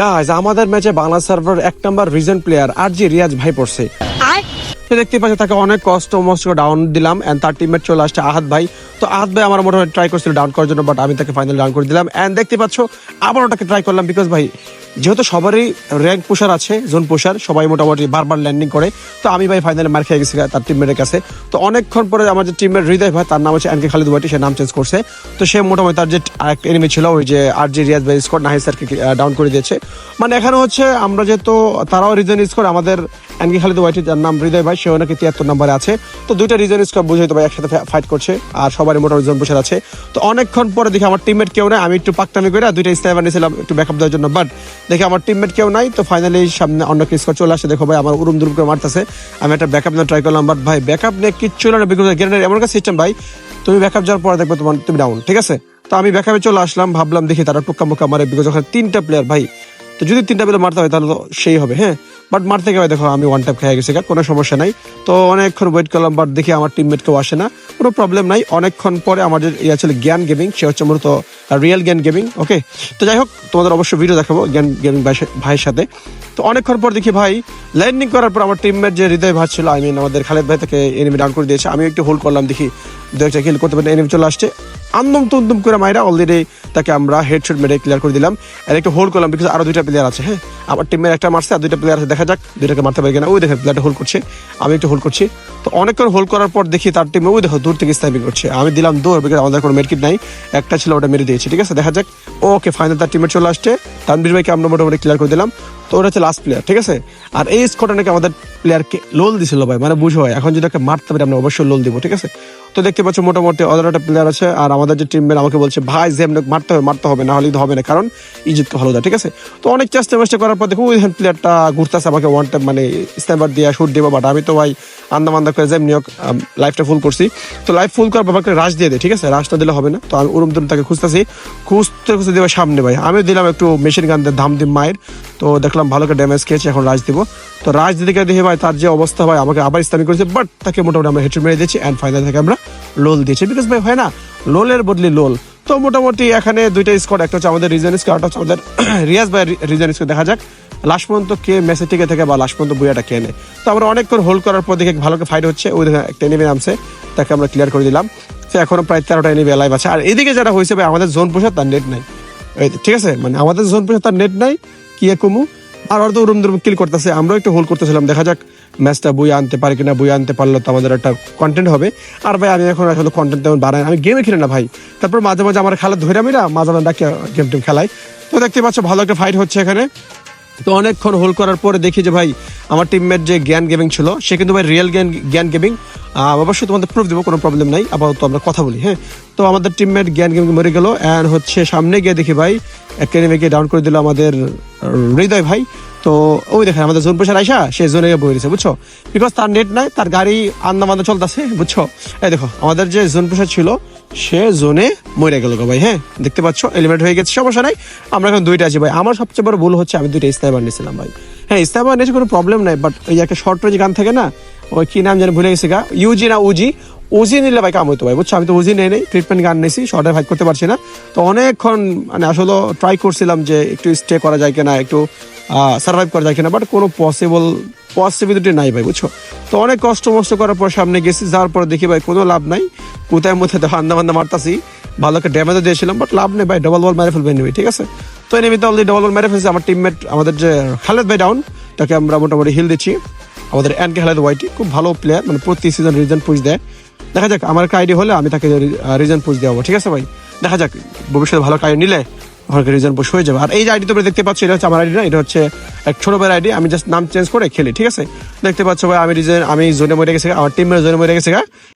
Guys আমাদের ম্যাচে Bangla server এক নাম্বার রিজেন্ট প্লেয়ার আর জি রিয়াজ ভাই পড়ছে। সে দেখতে পাচ্ছি তাকে অনেক কষ্ট মস্ত ডাউন দিলাম এন্ড তার টিমমেট চলে আসছে আহাত ভাই। তো আহাত ভাই আমার মোটামুটি ট্রাই করছিল ডাউন করার জন্য বাট আমি তাকে ফাইনাল ডাউন করে দিলাম। এন্ড দেখতে পাচ্ছ আবার ওটাকে ট্রাই করলাম বিকজ ভাই যেহেতু সবারই র্যাঙ্ক পুষার আছে জোন পুষার সবাই মোটামুটি বারবার ল্যান্ডিং করে। তো আমি ভাই ফাইনালে মার খেয়ে গেছি তার টিমমেটের কাছে। তো অনেকক্ষণ পরে আমার যে টিমমেট হৃদয় ভাই, তার নাম হচ্ছে এনকে খালিদ ওয়াটি সে নাম চেঞ্জ করছে। তো সে মোটামুটি তার যে আরেকটা এনিমি ছিল, ওই যে আর যে রিয়াজ ভাই স্কোর নাহিদ স্যারকে ডাউন করে দিয়েছে। মানে এখানে হচ্ছে আমরা যেহেতু তারাও রিজন স্কোর আমাদের এনকে খালিদ ওয়াইটি যার নাম হৃদয় ভাই, সেও নাকি তিয়াত্তর নম্বরে আছে। তো দুইটা রিজন স্কোর বুঝে তো ভাই একসাথে ফাইট করছে, আর সবারই মোটামুটি জন বসে আছে। তো অনেকক্ষণ পরে দেখি আমার টিমমেট কেউ নাই, আমি একটু পাকটামি করে দুইটা স্নাইপার নিয়েছিলাম, একটু ব্যাকআপ দেওয়ার জন্য। বাট দেখি আমার টিমমেট কেউ নাই, তো ফাইনালি সামনে অন্য স্কোর চলে আসে। দেখো ভাই, আমার উরুম দুরুম করে মারতেছে। আমি একটা ব্যাকআপ নিয়ে ট্রাই করলাম বাট ভাই ব্যাকআপ নিয়ে কিচ্ছু না বিকজ গ্রেনেড এমন একটা সিস্টেম ভাই, তুমি ব্যাকআপ যাওয়ার পরে দেখবে তোমার, তুমি ডাউন ঠিক আছে? তো আমি ব্যাকআপে চলে আসলাম, ভাবলাম দেখি তারা টুক্কা মুক্কা মারে বিকজ ওখানে তিনটা প্লেয়ার ভাই তো যদি তিনটা প্লেয়ার মারতে হয়, তাহলে তো সেই হবে হ্যাঁ? বাট মারতে গেলে দেখো, আমি ওয়ান টাইপ খেয়ে গেছি কোনো সমস্যা নাই। তো অনেকক্ষণ ওয়েট করলাম বাট দেখি আমার টিমমেট কেউ আসে না। কোনো প্রবলেম নাই। অনেকক্ষণ পরে আমাদের ইয়ে ছিল জ্ঞান গেমিং সে হচ্ছে মূলত রিয়েল জ্ঞান গেমিং ওকে তো যাই হোক, তোমাদের অবশ্যই ভিডিও দেখাবো, জ্ঞান গেমিং ভাইয়ের সাথে। তো অনেকক্ষণ পর দেখি ভাই ল্যান্ডিং করার পর আমার টিমমেট যে হৃদয় ভাই ছিল আই মিন আমাদের খালেদ ভাই তাকে এনিমি ডাউন করে দিয়েছে। আমি একটু হোল্ড করলাম, দেখি দু একটা কিল করতে পারি এনিমি চলে আসছে। আন্দম তুন্দুম করে মাইরা অলরেডি তাকে আমরা হেডশট মেরে ক্লিয়ার করে দিলাম। আর একটু হোল্ড করলাম বিকজ আরও দুইটা প্লেয়ার আছে হ্যাঁ? আমার টিমের একটা মারছে আর দুইটা প্লেয়ার আছে, দেখা যাক, দুইটাকে মারতে পারি কিনা। ওই দেখে প্লেয়ারটা হোল্ড করছে, আমি একটু হোল্ড করছি। তো অনেকক্ষণ হোল্ড করার পর দেখি তার টিমে ওই দেখো, দূর থেকে স্নাইপিং করছে। আমি দিলাম দৌড় বিকজ আমাদের কোনো মেডকিট নাই। একটা ছিল ওটা মেরে দিয়েছি, ঠিক আছে? দেখা যাক। ওকে ফাইনাল তার টিমে চলে আসছে। তানবীর ভাইকে আমরা মোটামুটি ক্লিয়ার করে দিলাম। তো ওটা হচ্ছে লাস্ট প্লেয়ার ঠিক আছে? আর এই স্কোরটা নাকি আমাদের প্লেয়ারকে লোল দিছিল ভাই? মানে বুঝো এখন যদি ওকে মারতে পারি, আমরা অবশ্যই লোল দিব, ঠিক আছে? তো দেখতে পাচ্ছ মোটামুটি অদার একটা প্লেয়ার আছে, আর আমাদের যে টিম আমাকে বলছে, ভাই জেম মারতে হবে মারতে হবে, না হলে তো হবে না, কারণ ইজিতকে ভালো দেয় ঠিক আছে? তো অনেক চেষ্টা মেষ্টা করার পর দেখো, ওই প্লেয়ারটা ঘুরতেছে আমাকে ওয়ান টাইম মানে স্ট্যাম্পার দিয়ে শুট দেবো বাট আমি তো ভাই আন্দা মান্দা করে জেম নিয়োগ লাইফটা ফুল করছি। তো লাইফ ফুল করার বাবাকে রাশ দিয়ে দেয় ঠিক আছে? রাশটা দিলে হবে না। তো আমি উরুম তুরুম তাকে খুঁজতেছি। খুঁজতে খুঁজতে দেবো সামনে ভাই। আমি দিলাম একটু মেশিন গান দিয়ে ধাম দিম মায়ের। তো দেখলাম ভালো করে ড্যামেজ খেয়েছে, এখন রাজ দিব। তো রাজ দিতে গিয়ে দেখি ভাই, তার যে অবস্থা ভাই, আমাকে আবার ইসলামিক করেছে বাট তাকে মোটামুটি আমরা হেঁটে মেরে দিয়েছি অ্যান্ড ফাইনাল থেকে আমরা লোল দিয়েছি। বিকজ ভাই, হয় না লোলের বদলে লোল তো মোটামুটি এখানে দুইটা স্কোয়াড একটা হচ্ছে আমাদের রিজন স্কোয়াড হচ্ছে আমাদের রিয়াজ ভাই রিজন স্কোয়াড দেখা যাক। লাস্ট পর্যন্ত কে মেসে টিকে থেকে বা লাস্ট পর্যন্ত বইয়াটা কে নেয়? তো আমরা অনেকক্ষণ হোল্ড করার পর দেখে ভালো ফাইট হচ্ছে। ওই একটা এনিমি নামছে, তাকে আমরা ক্লিয়ার করে দিলাম। সে এখনও প্রায় তেরোটা এনিমি লাইভ আছে। আর এদিকে যেটা হয়েছে ভাই, আমাদের জোন পোষা তার নেট নাই। ঠিক আছে? মানে আমাদের জোন পোষা তার নেট নাই। কি কমু? আর তো রুম দুরুম কিল করতেছে। আমরাও একটু হোল্ড করতেছিলাম। দেখা যাক ম্যাচটা বই আনতে পারে কিনা। বই আনতে পারলে তো আমাদের একটা কন্টেন্ট হবে। আর ভাই, আমি এখন আসলে কন্টেন্ট তেমন বানাই আমি গেমে খেলি না ভাই। তারপর মাঝে মাঝে আমার খেলা ধরে আমি না মাঝে মাঝে ডাকি গেম টেম খেলাই তো দেখতে পাচ্ছ, ভালো একটা ফাইট হচ্ছে এখানে। তো অনেকক্ষণ হোল্ড করার পরে দেখি যে ভাই, আমার টিমমেট যে জ্ঞান গেমিং ছিল, সে কিন্তু ভাই রিয়েল জ্ঞান জ্ঞান গেমিং অবশ্যই তোমাদের প্রুফ দেবো, কোনো প্রবলেম নাই, আপাতত আমরা কথা বলি হ্যাঁ? তো আমাদের টিমমেট জ্ঞান গেমিং মরে গেল অ্যান্ড হচ্ছে সামনে গিয়ে দেখি ভাই একটা এনিমিকে ডাউন করে দিল আমাদের হৃদয় ভাই। তো ওই দেখেন আমাদের জোন পেশার আইসা সে জোনে গিয়ে বই রয়েছে বুঝছ? বিকজ তার নেট নাই, তার গাড়ি আন্দা মান্দা চলতেছে, বুঝছ? এই দেখো, আমাদের যে জোন পেশা ছিল সে জোনে মরে গেল ভাই হ্যাঁ? দেখতে পাচ্ছ এলিমেন্ট হয়ে গেছে, সমস্যা নাই। আমরা এখন দুইটা আছি ভাই। আমার সবচেয়ে বড় ভুল হচ্ছে, আমি দুইটা স্নাইপার নিয়েছিলাম ভাই। হ্যাঁ স্নাইপার নিয়েছি কোনো প্রবলেম নাই বাট ওই একটা শর্ট রেঞ্জ গান থাকে না, ওই কি নাম জানি ভুলে গেছি গা? ইউজি না উজি উজি নিলে ভাই কাম হইতো ভাই, বুঝছ? আমি তো উজি নেই নেই ট্রিটমেন্ট গান নিয়েছি শর্টে ফাইট করতে পারছি না। তো অনেকক্ষণ মানে আসলে ট্রাই করছিলাম যে একটু স্টে করা যায় কিনা, একটু সার্ভাইভ করা যায় কিনা বাট কোনো পসিবল পসিবিলিটি নাই ভাই, বুঝছ? তো অনেক কষ্ট মষ্ট করার পর সামনে গেছি, যাওয়ার পর দেখি ভাই, কোনো লাভ নাই। কোথায় মধ্যে দেখো আন্দা মান্দা মারতাছি। ভালো একটা ড্যামেজও দিয়েছিলাম বাট লাভ নেই ভাই ডবল বল মেরে ফেলবে নিবি ঠিক আছে? তো এনিমিতে অলরেডি ডবল বল মেরে ফেলছে, আমার টিমমেট আমাদের যে খালেদ ভাই ডাউন তাকে আমরা মোটামুটি হিল দিচ্ছি। আমাদের এনকে খালেদ ওয়াইটি খুব ভালো প্লেয়ার মানে প্রতি সিজন রিজন পুজ দেয়। দেখা যাক, আমার একটা আইডি হলে আমি তাকে রিজন পুজ দেওয়া ঠিক আছে ভাই? দেখা যাক, ভবিষ্যতে ভালো কাজ নিলে আমাকে রিজন পুশ হয়ে যাবে। আর এই যে আইডি তোমরা দেখতে পাচ্ছ, এটা হচ্ছে আমার আইডি না, এটা হচ্ছে এক ছোট ভাইয়ের আইডি আমি জাস্ট নাম চেঞ্জ করে খেলি, ঠিক আছে? দেখতে পাচ্ছ ভাই, আমি রিজন আমি জোনে মরে গেছে আমার টিমের জোনে মরে গেছে